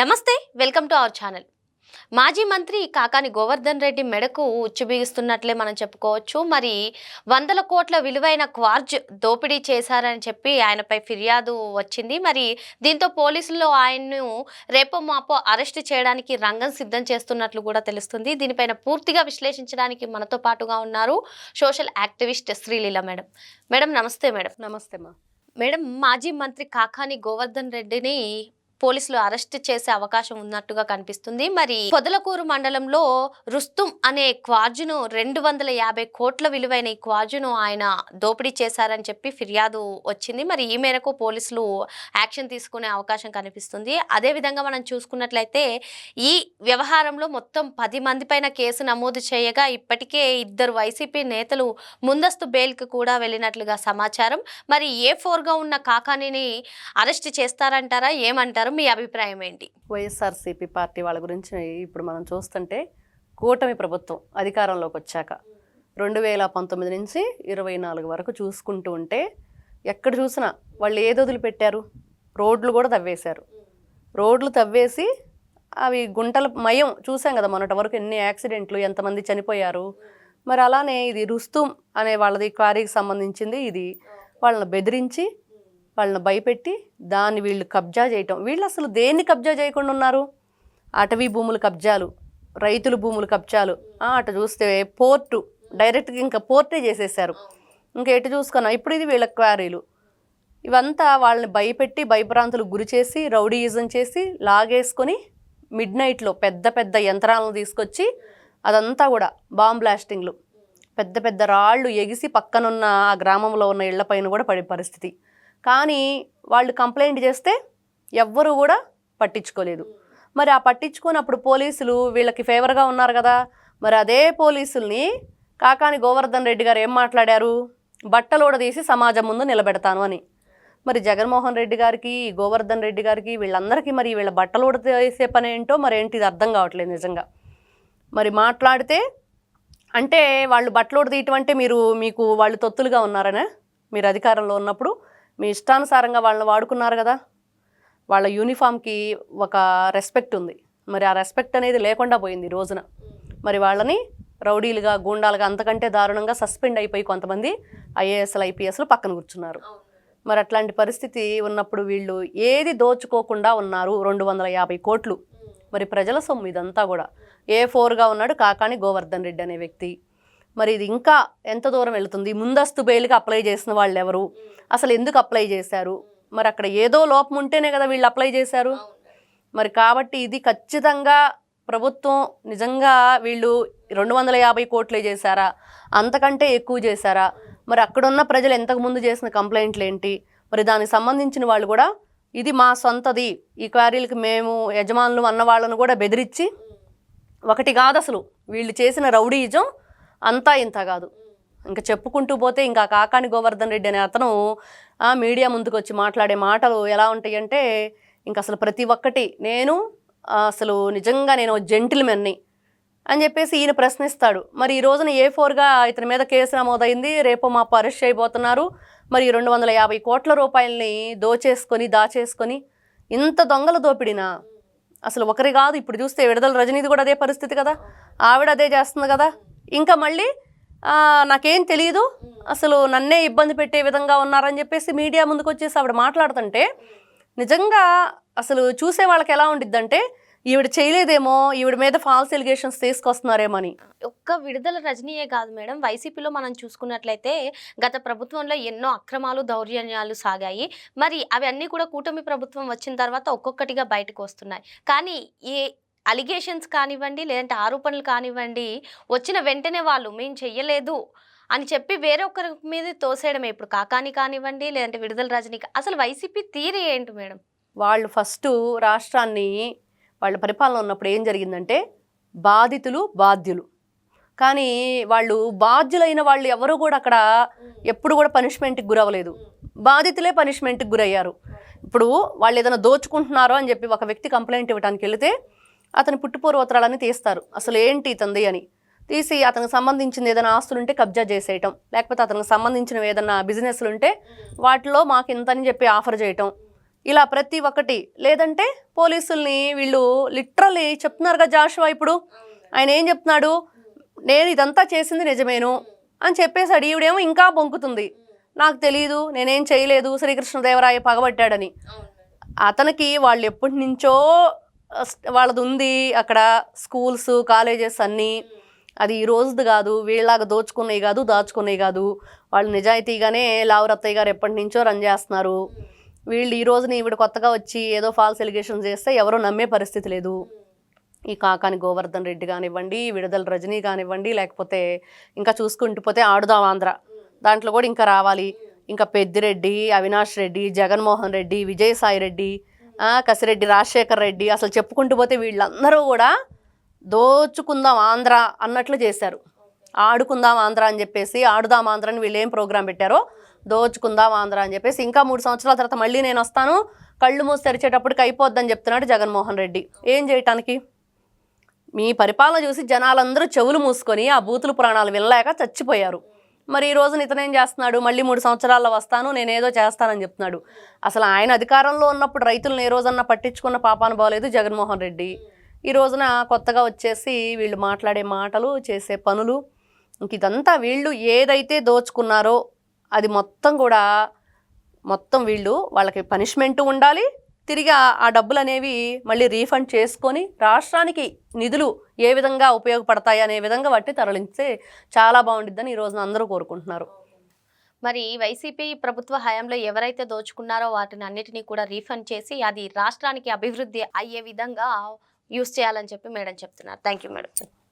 నమస్తే welcome to our channel. మాజీ మంత్రి కాకాని గోవర్ధన్ రెడ్డి మెడకు ఉచ్చు బిగిస్తున్నట్లే మనం చెప్పుకోవచ్చు. మరి వందల కోట్ల విలువైన క్వార్జ్ దోపిడీ చేశారని చెప్పి ఆయనపై ఫిర్యాదు వచ్చింది. మరి దీంతో పోలీసులు ఆయన్ను రేపో మాపో అరెస్ట్ చేయడానికి రంగం సిద్ధం చేస్తున్నట్లు కూడా తెలుస్తుంది. దీనిపైన పూర్తిగా విశ్లేషించడానికి మనతో పాటుగా ఉన్నారు social activist Sreeleela madam. Madam నమస్తే మేడం. నమస్తే మా. మేడం మాజీ మంత్రి కాకాని గోవర్ధన్ రెడ్డిని పోలీసులు అరెస్ట్ చేసే అవకాశం ఉన్నట్టుగా కనిపిస్తుంది. మరి పొదలకూరు మండలంలో రుస్తుం అనే క్వార్జును రెండు వందల యాభై కోట్ల విలువైన ఈ క్వార్జును ఆయన దోపిడీ చేశారని చెప్పి ఫిర్యాదు వచ్చింది. మరి ఈ మేరకు పోలీసులు యాక్షన్ తీసుకునే అవకాశం కనిపిస్తుంది. అదేవిధంగా మనం చూసుకున్నట్లయితే ఈ వ్యవహారంలో మొత్తం పది మంది పైన కేసు నమోదు చేయగా ఇప్పటికే ఇద్దరు వైసీపీ నేతలు ముందస్తు బెయిల్కి కూడా వెళ్ళినట్లుగా సమాచారం. మరి ఏ ఫోర్గా ఉన్న కాకానిని అరెస్ట్ చేస్తారంటారా? ఏమంటారు? మీ అభిప్రాయం ఏంటి? వైఎస్ఆర్సీపీ పార్టీ వాళ్ళ గురించి ఇప్పుడు మనం చూస్తుంటే కూటమి ప్రభుత్వం అధికారంలోకి వచ్చాక రెండు వేల పంతొమ్మిది నుంచి ఇరవై నాలుగు వరకు చూసుకుంటూ ఉంటే ఎక్కడ చూసినా వాళ్ళు ఏది వదిలిపెట్టారు? రోడ్లు కూడా తవ్వేశారు. రోడ్లు తవ్వేసి అవి గుంటల మయం చూసాం కదా మొన్నటి వరకు ఎన్ని యాక్సిడెంట్లు ఎంతమంది చనిపోయారు? మరి అలానే ఇది రుస్తుం అనే వాళ్ళది క్వారీకి సంబంధించింది ఇది. వాళ్ళని బెదిరించి వాళ్ళని భయపెట్టి దాన్ని వీళ్ళు కబ్జా చేయటం. వీళ్ళు అసలు దేన్ని కబ్జా చేయకుండా ఉన్నారు? అటవీ భూములు కబ్జాలు రైతుల భూములు కబ్జాలు. అటు చూస్తే పోర్టు డైరెక్ట్గా ఇంకా పోర్టే చేసేసారు ఇంకా ఎటు చూసుకున్నా? ఇప్పుడు ఇది వీళ్ళ క్వారీలు. ఇవంతా వాళ్ళని భయపెట్టి భయభ్రాంతులకు గురి చేసి రౌడీయిజం చేసి లాగేసుకొని మిడ్ నైట్లో పెద్ద పెద్ద యంత్రాలను తీసుకొచ్చి అదంతా కూడా బాంబ్ బ్లాస్టింగ్లు. పెద్ద పెద్ద రాళ్ళు ఎగిసి పక్కనున్న ఆ గ్రామంలో ఉన్న ఇళ్ళపైన కూడా పడే పరిస్థితి. కానీ వాళ్ళు కంప్లైంట్ చేస్తే ఎవ్వరూ కూడా పట్టించుకోలేదు. మరి ఆ పట్టించుకున్నప్పుడు పోలీసులు వీళ్ళకి ఫేవర్గా ఉన్నారు కదా మరి అదే పోలీసుల్ని కాకాని గోవర్ధన్ రెడ్డి గారు ఏం మాట్లాడారు? బట్టలోడ తీసి సమాజం ముందు నిలబెడతాను అని. మరి జగన్మోహన్ రెడ్డి గారికి గోవర్ధన్ రెడ్డి గారికి వీళ్ళందరికీ మరి వీళ్ళ బట్టలోడ తీసే పని ఏంటో మరి ఏంటి ఇది అర్థం కావట్లేదు నిజంగా. మరి మాట్లాడితే అంటే వాళ్ళు బట్టలోడ తీయటం అంటే మీరు మీకు వాళ్ళు తొత్తులుగా ఉన్నారనే? మీరు అధికారంలో ఉన్నప్పుడు మీ ఇష్టానుసారంగా వాళ్ళని వాడుకున్నారు కదా? వాళ్ళ యూనిఫామ్కి ఒక రెస్పెక్ట్ ఉంది. మరి ఆ రెస్పెక్ట్ అనేది లేకుండా పోయింది ఈ రోజున. మరి వాళ్ళని రౌడీలుగా గూండాలుగా అంతకంటే దారుణంగా సస్పెండ్ అయిపోయి కొంతమంది ఐఏఎస్లు ఐపీఎస్లు పక్కన కూర్చున్నారు. మరి అట్లాంటి పరిస్థితి ఉన్నప్పుడు వీళ్ళు ఏది దోచుకోకుండా ఉన్నారు రెండు వందల యాభై కోట్లు. మరి ప్రజల సొమ్ము ఇదంతా కూడా. ఏ ఫోర్గా ఉన్నాడు కాకాని గోవర్ధన్ రెడ్డి అనే వ్యక్తి. మరి ఇది ఇంకా ఎంత దూరం వెళుతుంది? ముందస్తు బెయిల్కి అప్లై చేసిన వాళ్ళు ఎవరు అసలు ఎందుకు అప్లై చేశారు? మరి అక్కడ ఏదో లోపం ఉంటేనే కదా వీళ్ళు అప్లై చేశారు. మరి కాబట్టి ఇది ఖచ్చితంగా ప్రభుత్వం నిజంగా వీళ్ళు రెండు వందల యాభై కోట్లే చేశారా? అంతకంటే ఎక్కువ చేశారా? మరి అక్కడున్న ప్రజలు ఎంతకు ముందు చేసిన కంప్లైంట్లు ఏంటి? మరి దానికి సంబంధించిన వాళ్ళు కూడా ఇది మా సొంతది. ఈ క్వారీలకి మేము యజమానులు అన్న వాళ్ళను కూడా బెదిరించి ఒకటి కాదు అసలు. వీళ్ళు చేసిన రౌడీజం అంతా ఇంత కాదు. ఇంకా చెప్పుకుంటూ పోతే ఇంకా కాకాని గోవర్ధన్ రెడ్డి అనే అతను ఆ మీడియా ముందుకు వచ్చి మాట్లాడే మాటలు ఎలా ఉంటాయి అంటే ఇంకా అసలు ప్రతి ఒక్కటి నేను అసలు నిజంగా నేను జెంటిల్మెన్ని అని చెప్పేసి ఈయన ప్రశ్నిస్తాడు. మరి ఈ రోజున ఏ ఫోర్గా ఇతని మీద కేసు నమోదైంది? రేపు మా అరెస్ట్ అయిపోతున్నారు మరి రెండు వందల యాభై కోట్ల రూపాయలని దోచేసుకొని దాచేసుకొని ఇంత దొంగల దోపిడినా? అసలు ఒకరి కాదు ఇప్పుడు చూస్తే విడుదల రజనీది కూడా అదే పరిస్థితి కదా. ఆవిడ అదే చేస్తుంది కదా. ఇంకా మళ్ళీ నాకేం తెలియదు అసలు నన్నే ఇబ్బంది పెట్టే విధంగా ఉన్నారని చెప్పేసి మీడియా ముందుకు వచ్చేసి ఆవిడ మాట్లాడుతుంటే నిజంగా అసలు చూసే వాళ్ళకి ఎలా ఉండిద్దంటే ఈవిడ చేయలేదేమో ఈవిడ మీద ఫాల్స్ ఎలిగేషన్స్ తీసుకొస్తున్నారేమో అని ఒక్క విడుదల రజనీయే కాదు మేడం. వైసీపీలో మనం చూసుకున్నట్లయితే గత ప్రభుత్వంలో ఎన్నో అక్రమాలు దౌర్జన్యాలు సాగాయి. మరి అవి అన్నీ కూడా కూటమి ప్రభుత్వం వచ్చిన తర్వాత ఒక్కొక్కటిగా బయటకు వస్తున్నాయి. కానీ ఏ అలిగేషన్స్ కానివ్వండి లేదంటే ఆరోపణలు కానివ్వండి వచ్చిన వెంటనే వాళ్ళు మేము చెయ్యలేదు అని చెప్పి వేరే ఒకరి మీద తోసేయడమే. ఇప్పుడు కాకాని కానివ్వండి లేదంటే విడుదల రజనీ కా- అసలు వైసీపీ తీరి ఏంటి మేడం? వాళ్ళు ఫస్ట్ రాష్ట్రాన్ని వాళ్ళ పరిపాలన ఉన్నప్పుడు ఏం జరిగిందంటే బాధితులు బాధ్యులు. కానీ వాళ్ళు బాధ్యులైన వాళ్ళు ఎవరు కూడా అక్కడ ఎప్పుడు కూడా పనిష్మెంట్కి గురవ్వలేదు. బాధితులే పనిష్మెంట్కి గురయ్యారు. ఇప్పుడు వాళ్ళు ఏదైనా దోచుకుంటున్నారో అని చెప్పి ఒక వ్యక్తి కంప్లైంట్ ఇవ్వడానికి వెళితే అతని పుట్టుపూర్వోత్తరాలన్నీ తీస్తారు. అసలు ఏంటి ఇతంది అని. తీసి అతనికి సంబంధించిన ఏదైనా ఆస్తులు ఉంటే కబ్జా చేసేయటం. లేకపోతే అతనికి సంబంధించిన ఏదైనా బిజినెస్లు ఉంటే వాటిలో మాకు ఇంత అని చెప్పి ఆఫర్ చేయటం. ఇలా ప్రతి ఒక్కటి. లేదంటే పోలీసుల్ని వీళ్ళు లిటరల్లీ చెప్తున్నారుగా జాషువా ఇప్పుడు. ఆయన ఏం చెప్తున్నాడు? నేను ఇదంతా చేసింది నిజమేను అని చెప్పేసాడు. ఈవిడేమో ఇంకా బొంకుతుంది. నాకు తెలియదు నేనేం చేయలేదు శ్రీకృష్ణదేవరాయ పగబట్టాడని. అతనికి వాళ్ళు ఎప్పటి నుంచో వాళ్ళది ఉంది అక్కడ స్కూల్స్ కాలేజెస్ అన్నీ. అది ఈ రోజుది కాదు వీళ్ళలాగా దోచుకునేవి కాదు దాచుకునేవి కాదు. వాళ్ళు నిజాయితీగానే లావరత్తయ్య గారు ఎప్పటి నుంచో రన్ చేస్తున్నారు. వీళ్ళు ఈ రోజుని ఈవిడ కొత్తగా వచ్చి ఏదో ఫాల్స్ ఎలిగేషన్ చేస్తే ఎవరూ నమ్మే పరిస్థితి లేదు. ఈ కాకాని గోవర్ధన్ రెడ్డి కానివ్వండి విడుదల రజనీ కానివ్వండి లేకపోతే ఇంకా చూసుకుంటూ పోతే ఆడుదాం ఆంధ్ర. దాంట్లో కూడా ఇంకా రావాలి. ఇంకా పెద్దిరెడ్డి అవినాష్ రెడ్డి జగన్మోహన్ రెడ్డి విజయసాయి రెడ్డి కసిరెడ్డి రాజశేఖర్ రెడ్డి అసలు చెప్పుకుంటూ పోతే వీళ్ళందరూ కూడా దోచుకుందాం ఆంధ్ర అన్నట్లు చేశారు. ఆడుకుందాం ఆంధ్ర అని చెప్పేసి ఆడుదాం ఆంధ్ర అని వీళ్ళు ఏం ప్రోగ్రాం పెట్టారో దోచుకుందాం ఆంధ్ర అని చెప్పేసి ఇంకా మూడు సంవత్సరాల తర్వాత మళ్ళీ నేను వస్తాను. కళ్ళు మూసి తెరిచేటప్పటికి అయిపోద్దని చెప్తున్నాడు జగన్మోహన్ రెడ్డి. ఏం చేయటానికి? మీ పరిపాలన చూసి జనాలందరూ చెవులు మూసుకొని ఆ బూతులు పురాణాలు వినలేక చచ్చిపోయారు. మరి ఈ రోజున ఇతనేం చేస్తున్నాడు? మళ్ళీ మూడు సంవత్సరాల్లో వస్తాను నేనేదో చేస్తానని చెప్తున్నాడు. అసలు ఆయన అధికారంలో ఉన్నప్పుడు రైతులను ఏ రోజన్నా పట్టించుకున్న పాపాను బాగలేదు జగన్మోహన్ రెడ్డి. ఈ రోజున కొత్తగా వచ్చేసి వీళ్ళు మాట్లాడే మాటలు చేసే పనులు ఇంక ఇదంతా వీళ్ళు ఏదైతే దోచుకున్నారో అది మొత్తం కూడా మొత్తం వీళ్ళు వాళ్ళకి పనిష్మెంట్ ఉండాలి తిరిగి ఆ- డబ్బులు అనేవి మళ్ళీ రీఫండ్ చేసుకొని రాష్ట్రానికి నిధులు ఏ విధంగా ఉపయోగపడతాయి అనే విధంగా వాటిని తరలించే చాలా బాగుండిద్దని ఈ రోజున అందరూ కోరుకుంటున్నారు. మరి వైసీపీ ప్రభుత్వ హయాంలో ఎవరైతే దోచుకున్నారో వాటిని అన్నిటినీ కూడా రీఫండ్ చేసి అది రాష్ట్రానికి అభివృద్ధి అయ్యే విధంగా యూస్ చేయాలని చెప్పి మేడం చెప్తున్నారు. Thank you madam.